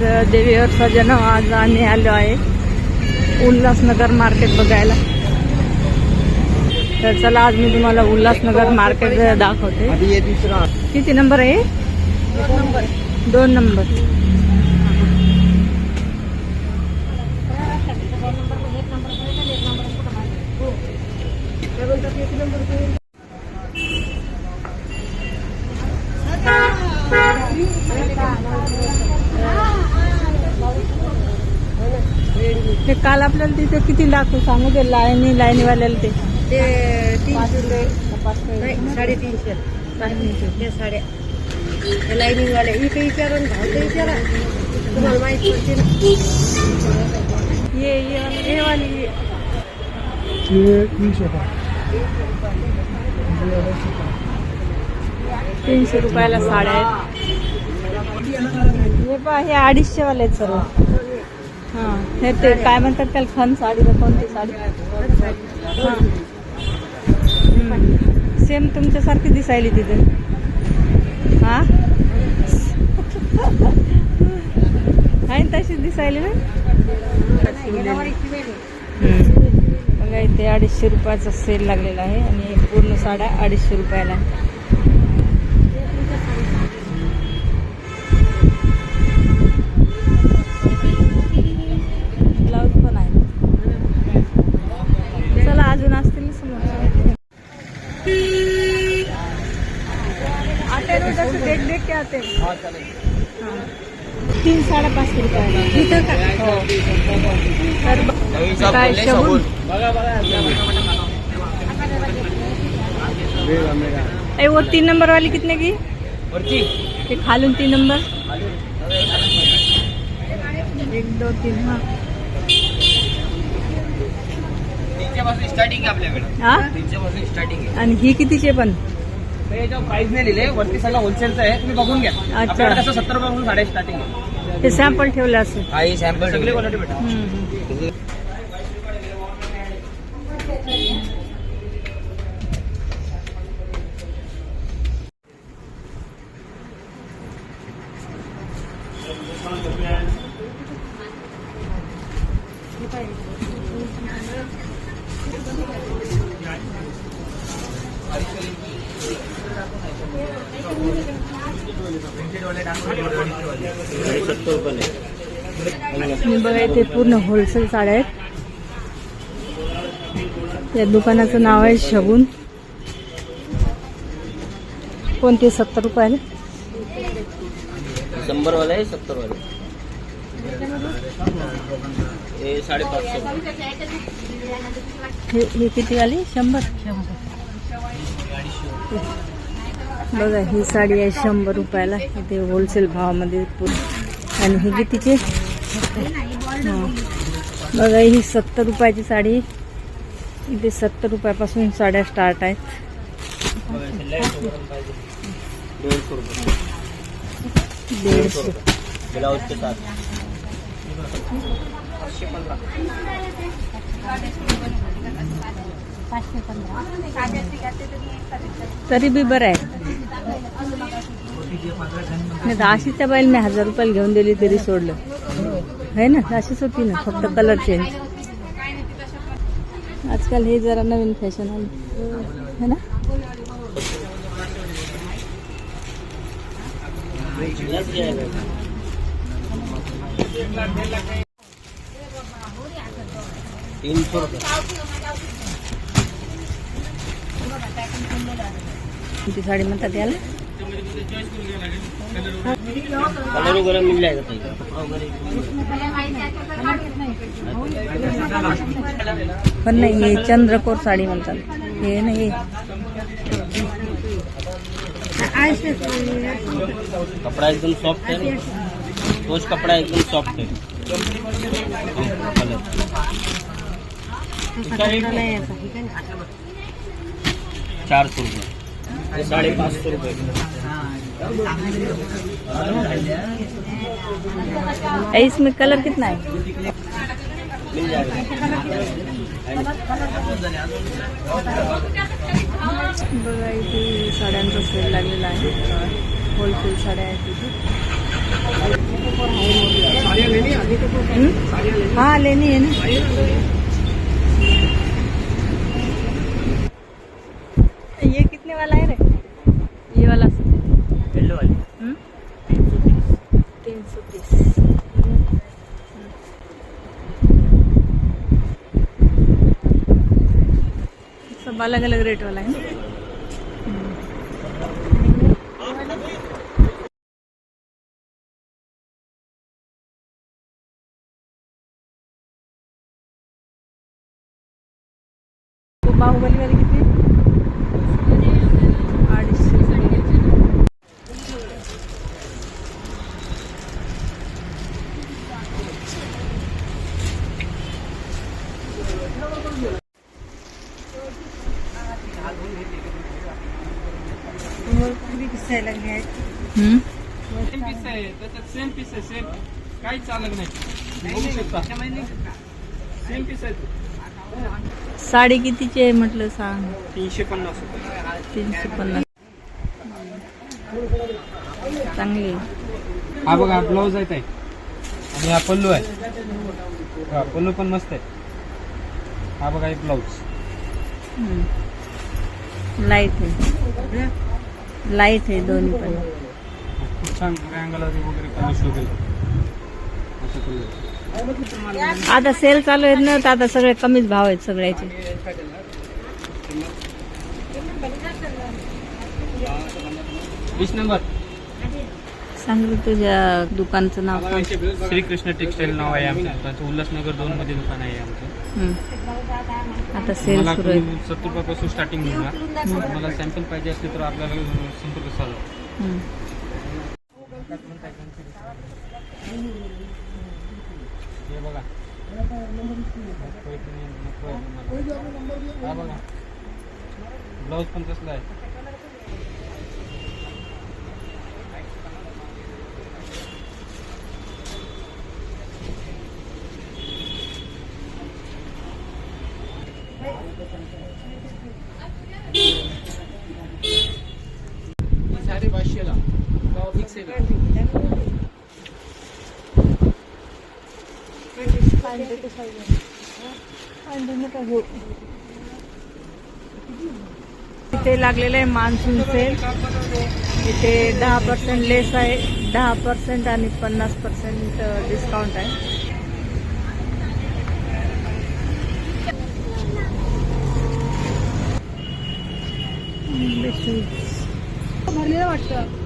तर देवीवर सजन आज आम्ही आलो आहे. उल्हासनगर मार्केट बघायला. तर चला आज मी तुम्हाला उल्हासनगर मार्केट दाखवते. किती नंबर आहे? दोन नंबर ते काल आपल्याला तिथे किती लागतो सांगू ते लाईनी लाईनीवाल्याला ते. ते तीनशे रुपये नाही साडेतीनशे. ते साड्या. ते लाईनिंगवाले इथे विचारा आणि भाव तर विचारा. तुम्हाला माहिती पडते ना ये ये वाली. तीनशे तीनशे रुपयाला साड्या आहेत. हे पहा हे अडीचशे वाले आहेत सर्व. हे ते काय म्हणतात त्याला? खन साडी कोणती साडी? हां सेम तुमच्यासारखी दिसायली तिथे. हां? आहे ना तशीच दिसायली ना? बघा इथे अडीचशे रुपयाचा सेल लागलेला आहे आणि पूर्ण साड्या अडीचशे रुपयाला आहे ब्लाऊज पण आहे चला अजून असतील ना समोर आते रोज असं देख देख के आते हाँ. तीन साडेपाचशे रुपयाला इथं का हो काय ए वो तीन नंबर वाली कितने की? ये खालून तीन नंबर. एक दो तीन हाँ. स्टार्टिंग आपल्याकडे. हा? तीनशेपासून स्टार्टिंग आहे. आणि ही कितीचे पण? तर याच्यावर प्राइस नाही लिहिले वरती सगळं होलसेलचं आहे तुम्ही बघून घ्या. आपल्याकडे कसं सत्तर रुपयापासून साडे स्टार्टिंग आहे. ते सॅम्पल ठेवले असेल हा ही सॅम्पल सगळे क्वालिटी भेटा हम्म. बघा इथे पूर्ण होलसेल साड्या आहेत. या दुकानाचं नाव आहे शगुन. कोणते? सत्तर रुपयाला? शंभर वाले आहे सत्तर वाले हे साडेपाचशे. हे हे किती आली? शंभर. बघा ही साडी आहे शंभर रुपयाला. इथे होलसेल भावामध्ये आणि ही कितीची बघा ही सत्तर रुपयाची साडी. इथे सत्तर रुपयापासून साड्या स्टार्ट आहेत. दीडशे तरी बी बरं आहे. नाही दहाशीच्या त्या बाईल मी हजार रुपयाला घेऊन दिली तरी सोडलं. आहे ना? अशीच होती ना फक्त कलर चेंज आजकाल हे जरा नवीन फॅशन आली. है ना? तीन सौ रुपये. ती साडी म्हणतात याला कलर वगैरह मिल जाएगा सही कपड़ा वगैरह पण नाही हे चंद्रकोर साडी म्हणतात हे ना? हे कपड़ा एकदम सॉफ्ट है। तोच कपड़ा एकदम सॉफ्ट है कलर इसका रेट चार सौ रुपये। ये साढ़े पाँच सौ रुपये. इसमें कलर कितना है मिल जाएगा बघा इथे साड्यांचा सेल लागलेला आहे. होलसेल साड्या आहेत हम्म? हाँ लेनी है ना ये कितने वाला है रे ये वाला येल्लो वाली हम्म? तीन सौ तीस सब अलग अलग रेट वाला है ना? बाहुबली वाली कितनी अडीचशे रुपये. हम्म? सेम पीस आहे त्याच्यात सेम पीस आहे सेम अलग नाही. बघू शकता. सेम पीस आहे साडी कितीची आहे म्हटलं सांग. तीनशे पन्नास रुपये. तीनशे पन्नास. चांगली आहे. हा बघा ब्लाऊज आहे ताई आणि हा पल्लू आहे. हा पल्लू पण मस्त आहे. हा बघा एक ब्लाऊज. लाइट आहे. लाइट आहे दोन्ही पण. खूप छान वगैरे कमी असं आता सेल चालू आहेत ना तर आता सगळे कमीच भाव आहेत सगळ्याचे. वीस नंबर. सांग तुझ्या दुकानचं नाव सांग. श्रीकृष्ण टेक्सटाईल नाव आहे आमचं. उल्हासनगर दोन मध्ये दुकान आहे आमचं. आता सेल मला सुरू आहे. सत्तर रुपयापासून स्टार्टिंग मिळणार मला सॅम्पल पाहिजे असले तर आपल्याला संपर्क साधा. बघा. ब्लाऊज पण कसला आहे साडे पाचशेला फिक्स आहे इथे लागलेलं आहे मान्सून सेल. इथे दहा पर्सेंट लेस आहे. दहा पर्सेंट आणि पन्नास पर्सेंट डिस्काउंट आहे. भरलेलं वाटतं.